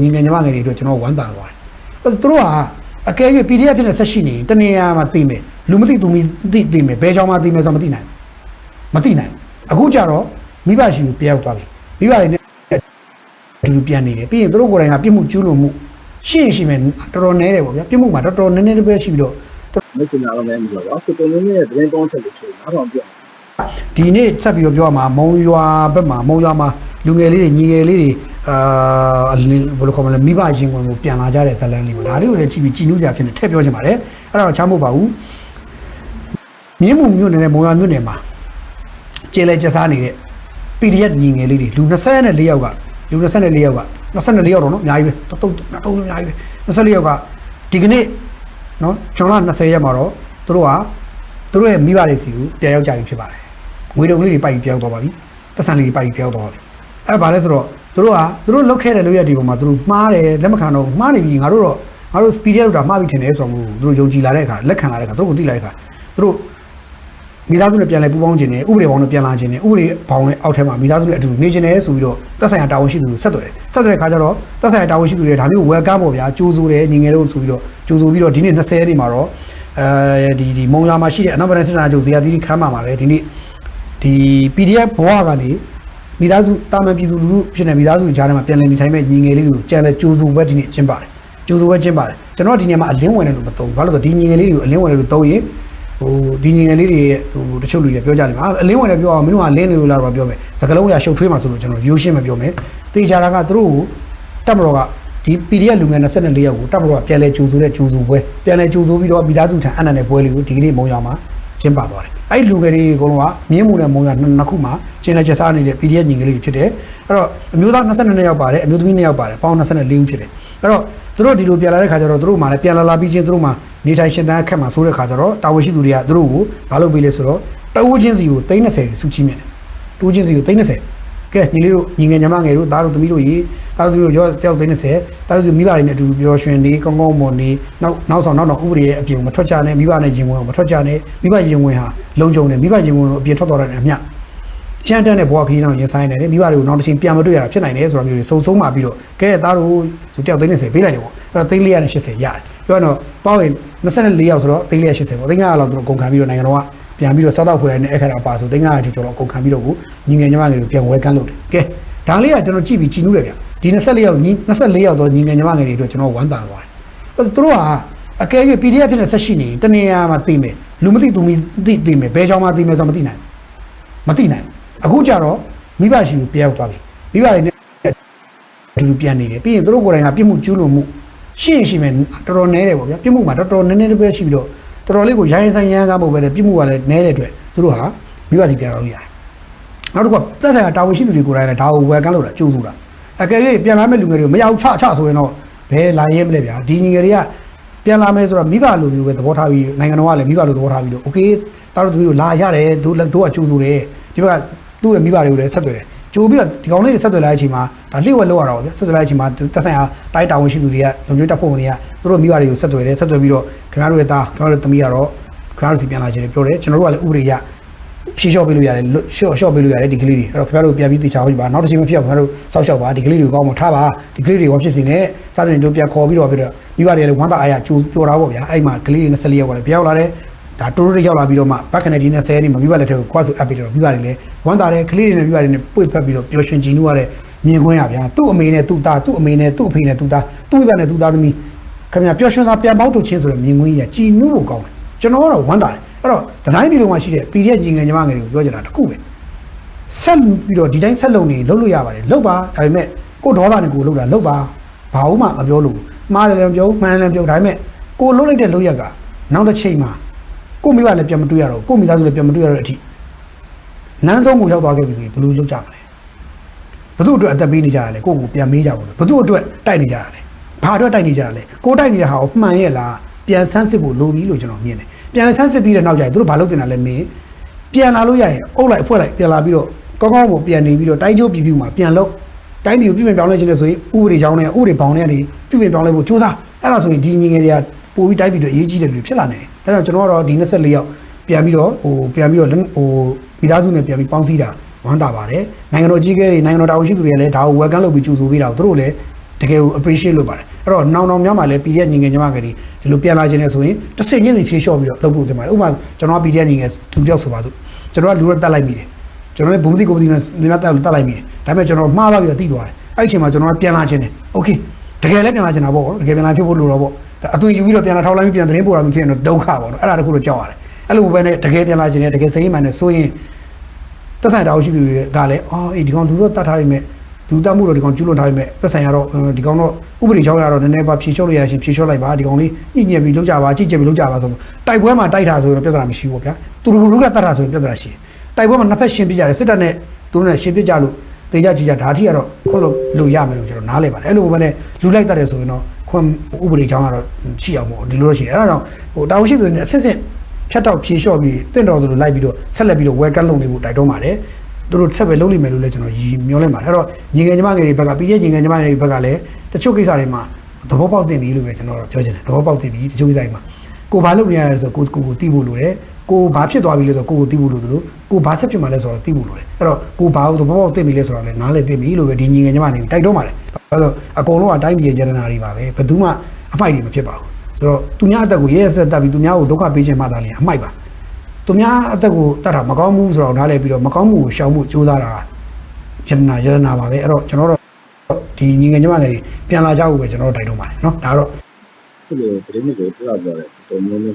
ညီငယ်ညီမငယ်တွေအတွက်ကျွန်တော်ဝမ်းသာသွားတယ်အဲ့တော့သူတို့ကအကယ်၍ PDF ဖြစ်နေဆက်ရှိနေရင်တနေရာမှာသိမယ်လူမသိသူမသိသိမယ်ဘယ်ကြောင်မှသိမယ်ဆိုတော့မသိနိုင်ဘူးမသိနိုင်ဘူးအခုကြတော့မိဘရှိကိုပြောက်သွားပြီမိဘတွေနဲ့အတူတူပြန်နေတယ်ပြီးရင်သူတို့ကိုယ်တိုင်ကပြစ်မှုကျူးလွန်မှုရှင်းရှိမယ်တော်တော်နည်းတယ်ပေါ့ဗျာပြစ်မှုမှာတော်တော်နည်းနည်းတစ်ပဲရှိပြီးတော့မစ်စနာတော့လည်းမလို့ပါကိုကိုလုံးရဲ့သတင်းကောင်းချက်ကိုချိုးနားထောင်ပြအောင်ဒီနေ့ဆက်ပြီးတော့ပြောရမှာမုံရွာဘက်မှာမုံရွာမှာလူငယ်လေးတွေညီငယ်လေးတွေ အာဘယ်လိုခေါ်မလဲမိဘရင်ဝင်ကိုပြန်လာကြတဲ့ဇလန်းလေးပေါ့ဒါလေးကိုလည်းကြည့်ပြီးကြည်နူးစရာဖြစ်နေထည့်ပြောချင်ပါတယ်အဲ့ဒါတော့ချမ်းမို့ပါဘူးမြင်းမှုမြို့နယ်နဲ့မုံရွာမြို့နယ်မှာကျေလဲကျစားနေတဲ့ PDF ညီငယ်လေးတွေလူ24ယောက်ကလူ24ယောက်က24ယောက်တော့နော်အများကြီးပဲတော့တော့တော့အများကြီးပဲ24ယောက်ကဒီကနေ့နော်ကျွန်တော်20ရက်မှာတော့သူတို့ကသူတို့ရဲ့မိဘတွေစီကိုပြန်ရောက်ကြပြီဖြစ်ပါတယ်ငွေတုံလေးတွေပိုက်ပြီးပြောင်းသွားပါပြီပတ်စံလေးတွေပိုက်ပြီးပြောင်းသွားပါပြီအဲ့ဒါဘာလဲဆိုတော့ သူတို့ကသူတို့လုတ်ခဲ့တဲ့လို့ရဒီပုံမှာသူတို့မှားတယ်လက်မခံတော့မှားနေပြီငါတို့တော့ငါတို့ speed ရောက်တာမှားပြီထင်တယ်ဆိုတော့သူတို့ယုံကြည်လာတဲ့အခါလက်ခံလာတဲ့အခါသူတို့ကိုသိလာတဲ့အခါသူတို့မိသားစုနဲ့ပြန်လဲပူးပေါင်းခြင်းနဲ့ဥပဒေဘောင်နဲ့ပြန်လာခြင်းနဲ့ဥပဒေဘောင်နဲ့အောက်ထဲမှာမိသားစုနဲ့အတူနေခြင်းနဲ့ဆိုပြီးတော့သက်ဆိုင်ရာတာဝန်ရှိသူတွေဆက်သွယ်တယ်ဆက်သွယ်တဲ့ခါကျတော့သက်ဆိုင်ရာတာဝန်ရှိသူတွေဒါမျိုး welcome ပေါ့ဗျာကြိုးဆိုတယ်ညီငယ်တို့ဆိုပြီးတော့ကြိုးဆိုပြီးတော့ဒီနေ့20ရက်နေ့မှာတော့အဲဒီဒီမုံရွာမှာရှိတဲ့အနောက်ပိုင်းစစ်တာချုပ်ဇေယျသီရိခမ်းမှာမှာပဲဒီနေ့ဒီ PDF ဘဝကနေ မိသားစုတာမန်ပြည်သူလူထုဖြစ်နေမိသားစုကြားထဲမှာပြန်လည်နေထိုင်မဲ့ညီငယ်လေးတွေကိုကြံလဲကြိုးဆိုပွဲဒီနေ့ကျင်းပါတယ်ကြိုးဆိုပွဲကျင်းပါတယ်ကျွန်တော်ဒီနေ့မှာအလင်းဝင်တယ်လို့မသုံးဘူးဘာလို့လဲဆိုတော့ဒီညီငယ်လေးတွေကိုအလင်းဝင်တယ်လို့သုံးရင်ဟိုဒီညီငယ်လေးတွေရဲ့ဟိုတချို့လူတွေပြောကြတယ်အာအလင်းဝင်တယ်ပြောအောင်မင်းတို့ကလင်းနေလို့လားတော့ပြောမယ်စကလုံးရရှုပ်ထွေးမှာဆိုလို့ကျွန်တော်ရိုးရှင်းမပြောမယ်တေချာတာကသူတို့ကိုတက်မတော်ကဒီ PDF လူငယ်24ယောက်ကိုတက်မတော်ကပြန်လဲကြိုးဆိုတဲ့ကြိုးဆိုပွဲပြန်လဲကြိုးဆိုပြီးတော့မိသားစုထံအနံ့တဲ့ပွဲလေးကိုဒီကနေ့မုံရမှာ ကျင်းပသွားတယ်အဲ့ဒီလူငယ်တွေအကုန်လုံးကမြင်းမှုနဲ့မုံရနှစ်ခုမှာကျင်းလက်ချက်စားနေတဲ့ PDF ညီငယ်လေးတွေဖြစ်တယ်အဲ့တော့အမျိုးသား22ယောက်ပါတယ်အမျိုးသမီး2ယောက်ပါတယ်ပေါင်း24ဦးဖြစ်တယ်အဲ့တော့သူတို့ဒီလိုပြန်လာတဲ့ခါကျတော့သူတို့မှလည်းပြန်လာလာပြီးချင်းသူတို့မှနေထိုင်ရှင်သန်အခက်မှာဆိုတဲ့ခါကျတော့တာဝန်ရှိသူတွေကသူတို့ကိုဘာလုပ်ပေးလဲဆိုတော့တအူးချင်းစီကို30စုချီးမြှင့်တယ်တအူးချင်းစီကို30 ကဲညီလေးတို့ညီငယ်ညီမငယ်တို့သားတို့သမီးတို့ရေသားတို့သမီးတို့ရောတယောက်30သားတို့မိဘတွေနဲ့အတူတူပြောရွှင်နေကောင်းကောင်းမွန်နေနောက်နောက်ဆောင်နောက်တော့ဥပဒေရဲ့အပြင်ကိုမထွက်ကြနဲ့မိဘနဲ့ရင်ဝင်ကိုမထွက်ကြနဲ့မိဘရင်ဝင်ဟာလုံခြုံတယ်မိဘရင်ဝင်ကိုအပြင်ထွက်သွားတဲ့အမြတ်ချမ်းတန်းတဲ့ဘဝခရီးဆောင်ရင်ဆိုင်နေတယ်မိဘတွေကိုနောက်တစ်ချိန်ပြန်မတွေ့ရတာဖြစ်နိုင်တယ်ဆိုတာမျိုးတွေစုံဆုံးမှပြီးတော့ကဲသားတို့ဆိုတယောက်သိန်း30ပေးလိုက်တယ်ပေါ့အဲ့တော့သိန်း480ရတယ်ပြောတော့ပေါင်းရင်24ယောက်ဆိုတော့သိန်း480ပေါ့သိန်း900လောက်သူတို့အကုန်ခံပြီးတော့နိုင်ငံတော်က ပြန်ပြီးတော့စောက်တော့ဖွယ်နဲ့အခါတော့ပါဆိုသိန်း900ကျော်ကျော်တော့အကုန်ခံပြီးတော့ကိုညီငယ်ညီမငယ်တွေပြန်ဝဲကန်းလုပ်တယ်ကဲဒါလေးကကျွန်တော်ကြည့်ပြီးကြည်နူးတယ်ဗျဒီ24ယောက်ညီ24ယောက်တော့ညီငယ်ညီမငယ်တွေအတွက်ကျွန်တော်ဝမ်းသာသွားတယ်အဲ့တော့သူတို့ကအကယ်၍ PDF ဖြစ်နေဆက်ရှိနေရင်တနေရာမှာသိမယ်လူမသိသူမသိသိမယ်ဘယ်ကြောင်မှသိမယ်ဆိုတော့မသိနိုင်ဘူးမသိနိုင်ဘူးအခုကြတော့မိဘရှိကိုပြောက်သွားပြီမိဘတွေနဲ့အတူတူပြန်နေတယ်ပြီးရင်သူတို့ကိုယ်တိုင်ကပြစ်မှုကျူးလွန်မှုရှင်းရှိမယ်တော်တော်နည်းတယ်ပေါ့ဗျာပြစ်မှုမှာတော်တော်နည်းနည်းတစ်ပဲရှိပြီးတော့ တော်တော်လေးကိုရိုင်းဆိုင်ရမ်းကားမှုပဲလေပြစ်မှုကလည်းနည်းတဲ့အတွက်သူတို့ဟာမိဘစီပြန်လာလို့ရတယ်နောက်တစ်ခုကသက်ဆိုင်ရာတာဝန်ရှိသူတွေကိုယ်တိုင်လည်းဒါကိုဝယ်ကန်းလို့တာကြိုးဆိုတာအကယ်၍ပြန်လာမဲ့လူငယ်တွေကိုမရောက်ချချဆိုရင်တော့ဘယ်လာရဲမလဲဗျာဒီညီငယ်တွေကပြန်လာမယ်ဆိုတော့မိဘလိုမျိုးပဲသဘောထားပြီးနိုင်ငံတော်ကလည်းမိဘလိုသဘောထားပြီးတော့โอเคတာတို့သမီးတို့လာရတယ်တို့လည်းတို့ကကြိုးဆိုတယ်ဒီဘက်ကသူ့ရဲ့မိဘတွေကိုလည်းဆက်သွယ်တယ် ကြိုးပြီးတော့ဒီကောင်လေးတွေဆက်သွယ်လိုက်တဲ့အချိန်မှာဒါလှည့်ဝက်လောက်ရတာပေါ့ဗျဆက်သွယ်လိုက်တဲ့အချိန်မှာတက်ဆိုင်ရာတိုင်းတာဝန်ရှိသူတွေကလုံခြုံတပ်ဖွဲ့ဝင်တွေကသူတို့မိဘတွေကိုဆက်သွယ်တယ်ဆက်သွယ်ပြီးတော့ခင်ဗျားတို့ရဲ့သားခင်ဗျားတို့သမီးကတော့ခင်ဗျားတို့စီပြန်လာခြင်းပြောတယ်ကျွန်တော်တို့ကလည်းဥပဒေရဖြေလျှော့ပေးလို့ရတယ်လျှော့လျှော့ပေးလို့ရတယ်ဒီကလေးတွေအဲ့တော့ခင်ဗျားတို့ပြန်ပြီးတေချာဟောပါနောက်တစ်ချိန်မဖြစ်အောင်ခင်ဗျားတို့စောက်ရှောက်ပါဒီကလေးတွေကိုကောင်းမထားပါဒီကလေးတွေကိုဖြစ်စီနေစသဖြင့်တို့ပြန်ခေါ်ပြီးတော့ပြီးတော့မိဘတွေလည်းဝမ်းသာအားရကြိုးပြောတာပေါ့ဗျာအဲ့မှာကလေးတွေ24ယောက်ကလည်းပြောင်းလာတယ် ဒါတိုးတိုးရောက်လာပြီးတော့မှဘက်ကနေဒီနဲ့ဆယ်နေမှာမိဘလက်ထက်ကိုကွာဆိုအပ်ပြီးတော့မိဘတွေလည်းဝမ်းသာတယ်ကလေးတွေနဲ့မိဘတွေနဲ့ပွေဖက်ပြီးတော့ပျော်ရွှင်ကြည်နူးရတဲ့မြင်ကွင်းရဗျာသူ့အမေနဲ့သူ့သားသူ့အမေနဲ့သူ့အဖေနဲ့သူ့သားသူ့မိဘနဲ့သူ့သားသမီးခင်ဗျာပျော်ရွှင်သာပြန်ပေါက်ထုတ်ခြင်းဆိုတဲ့မြင်ကွင်းကြီးကကြည်နူးဖို့ကောင်းတယ်ကျွန်တော်ကတော့ဝမ်းသာတယ်အဲ့တော့တတိုင်းပြည်လုံးမှာရှိတဲ့ PDF ညီငယ်ညီမငယ်တွေကိုပြောချင်တာတစ်ခုပဲဆက်ပြီးတော့ဒီတိုင်းဆက်လုပ်နေလုပ်လို့ရပါတယ်လုပ်ပါဒါပေမဲ့ကိုဒေါသနဲ့ကိုလုပ်တာလုပ်ပါဘာလို့မှမပြောလို့မှားတယ်လည်းမပြောမှန်တယ်လည်းမပြောဒါပေမဲ့ကိုလုပ်လိုက်တဲ့လုပ်ရက်ကနောက်တစ်ချိန်မှာ ကိုမိဘလည်းပြန်မတွေ့ရတော့ကိုမိသားစုလည်းပြန်မတွေ့ရတော့အထိနန်းဆုံးကိုရောက်သွားခဲ့ပြီဆိုရင်ဘယ်လိုလုပ်ကြမလဲဘသူ့အတွက်အသက်ပေးနေကြရလဲကိုကိုပြန်မေးကြပါလို့ဘသူ့အတွက်တိုက်နေကြရလဲဘာအတွက်တိုက်နေကြရလဲကိုတိုက်နေတဲ့ဟာကိုမှန်ရဲ့လားပြန်ဆန်းစစ်ဖို့လိုပြီလို့ကျွန်တော်မြင်တယ်ပြန်ဆန်းစစ်ပြီးတဲ့နောက်ကျရင်သူတို့ဘာလုပ်တင်တာလဲမင်းပြန်လာလို့ရရင်အုပ်လိုက်အဖွဲ့လိုက်ပြန်လာပြီးတော့ကောင်းကောင်းကိုပြန်နေပြီးတော့တိုင်းကျိုးပြည်ပြူမှာပြန်လို့တိုင်းပြည်ကိုပြည်ပြင်ပြောင်းလဲခြင်းနဲ့ဆိုရင်ဥပဒေကြောင်းနဲ့ဥပဒေဘောင်နဲ့ကနေပြည်ပြင်ပြောင်းလဲဖို့စူးစမ်းအဲ့ဒါဆိုရင်ဒီညီငယ်တွေက ပို့ပြီးတိုင်းပြည်တွေအရေးကြီးတဲ့လူတွေဖြစ်လာနေတယ်ဒါကြောင့်ကျွန်တော်ကတော့ဒီ24ယောက်ပြန်ပြီးတော့ဟိုပြန်ပြီးတော့ဟိုမိသားစုနဲ့ပြန်ပြီးပေါင်းစည်းတာဝမ်းသာပါတယ်နိုင်ငံတော်ကြီးကဲတွေနိုင်ငံတော်တာဝန်ရှိသူတွေလည်းဒါကိုဝယ်ကန်းလုပ်ပြီးကြိုးဆိုပေးတာကိုသူတို့လည်းတတကယ်ကို appreciate လုပ်ပါတယ်အဲ့တော့နောင်နောင်များမှာလည်း PDF ညီငယ်ညီမငယ်တွေဒီလိုပြန်လာခြင်းနဲ့ဆိုရင်တစ်စင်ချင်းစီဖြေလျှော့ပြီးတော့လုပ်ဖို့တင်ပါတယ်ဥပမာကျွန်တော်က PDF ညီငယ်သူတယောက်ဆိုပါစို့ကျွန်တော်ကလူတော့တတ်လိုက်မိတယ်ကျွန်တော်လည်းဘုံမသိကိုမသိနဲ့နေမတက်လို့တတ်လိုက်မိတယ်ဒါပေမဲ့ကျွန်တော်မှားသွားပြီးတော့တိသွားတယ်အဲ့ဒီအချိန်မှာကျွန်တော်ကပြန်လာခြင်းတယ် okay တကယ်လည်းပြန်လာခြင်းတာပေါ့တကယ်ပြန်လာဖြစ်ဖို့လိုတော့ပေါ့ဒါ အသွင်ယူပြီးတော့ပြန်လာထောက်လိုက်ပြီးပြန်သတင်းပို့တာမျိုးဖြစ်ရင်တော့ဒုက္ခပေါ့နော်အဲ့ဒါတခုတော့ကြောက်ရတယ်အဲ့လိုပဲနဲ့တကယ်ပြန်လာခြင်းနဲ့တကယ်စိတ်မှန်နဲ့ဆိုရင်သက်ဆိုင်တာရှိသူတွေကလည်းအော်အေးဒီကောင်လူတော့တတ်ထားပြီမဲ့လူတတ်မှုတော့ဒီကောင်ကျူးလွန်ထားပြီမဲ့သက်ဆိုင်ရတော့ဒီကောင်တော့ဥပဒေချောင်းရတော့နည်းနည်းပါဖြေလျှော့လို့ရရှင်ဖြေလျှော့လိုက်ပါဒီကောင်လေးညှိညက်ပြီးလုပ်ကြပါကြည့်ကြပြီးလုပ်ကြပါဆိုတိုက်ပွဲမှာတိုက်တာဆိုရင်ပြဿနာမရှိဘူးဗျာသူတို့လူကတတ်တာဆိုရင်ပြဿနာရှိတယ်တိုက်ပွဲမှာနှစ်ဖက်ရှင်းပြကြတယ်စစ်တပ်နဲ့သူတို့နဲ့ရှင်းပြကြလို့တေကြကြည့်ကြဒါအထိကတော့ခွန်းလို့လို့ရမယ်လို့ကျွန်တော်နားလဲပါတယ်အဲ့လိုပဲနဲ့လူလိုက်တတ်တယ်ဆိုရင်တော့ ခွန်းဥပဒေချောင်းကတော့ရှိအောင်ပေါ့ဒီလိုတော့ရှိတယ်အဲ့ဒါကြောင့်ဟိုတာဝန်ရှိသူတွေနဲ့အစစ်စစ်ဖြတ်တော့ဖြေလျှော့ပြီးတင့်တော်သူတို့လိုက်ပြီးတော့ဆက်လက်ပြီးတော့ welcome လုပ်နေဖို့တိုက်တွန်းပါတယ်သူတို့ဆက်ပဲလုပ်လိမ့်မယ်လို့လည်းကျွန်တော်ရည်မျှော်လင့်ပါတယ်အဲ့တော့ညီငယ်ညီမငယ်တွေဘက်ကပြီးရဲ့ညီငယ်ညီမငယ်တွေဘက်ကလည်းတချို့ကိစ္စတွေမှာသဘောပေါက်တင်ပြီလို့ပဲကျွန်တော်ပြောချင်တယ်သဘောပေါက်တင်ပြီတချို့ကိစ္စတွေမှာကိုဘာလုပ်နေရလဲဆိုတော့ကိုကိုကိုသိဖို့လိုတယ် ကိုဘာဖြစ်သွားပြီလဲဆိုတော့ကိုကိုသိဖို့လိုတယ်လို့ကိုဘာဆက်ဖြစ်မှလဲဆိုတော့သိဖို့လိုတယ်အဲ့တော့ကိုဘာကိုသဘောပေါက်တင်ပြီလဲဆိုတော့လည်းနားလေတင်ပြီလို့ပဲဒီညီငယ်ညီမတွေတိုက်တွန်းပါတယ်အဲ့တော့အကုန်လုံးကတိုင်းပြည်ရဲ့ကျရနာတွေပါပဲဘယ်သူမှအမိုက်တွေမဖြစ်ပါဘူးဆိုတော့သူများအသက်ကိုရဲရဲဆက်တက်ပြီးသူများကိုဒုက္ခပေးခြင်းမှသာလေအမိုက်ပါ သူများအသက်ကိုတတ်တာမကောင်းဘူးဆိုတော့နားလဲပြီးတော့မကောင်းမှုကိုရှောင်မှုစူးစမ်းတာယရနာယရနာပါပဲအဲ့တော့ကျွန်တော်တို့ဒီညီငယ်ညီမငယ်တွေပြန်လာကြဖို့ပဲကျွန်တော်တို့တိုက်တွန်းပါတယ်เนาะဒါတော့ ဒီလိုသတင်းတွေကိုပြပြတယ်တော်မျိုးနဲ့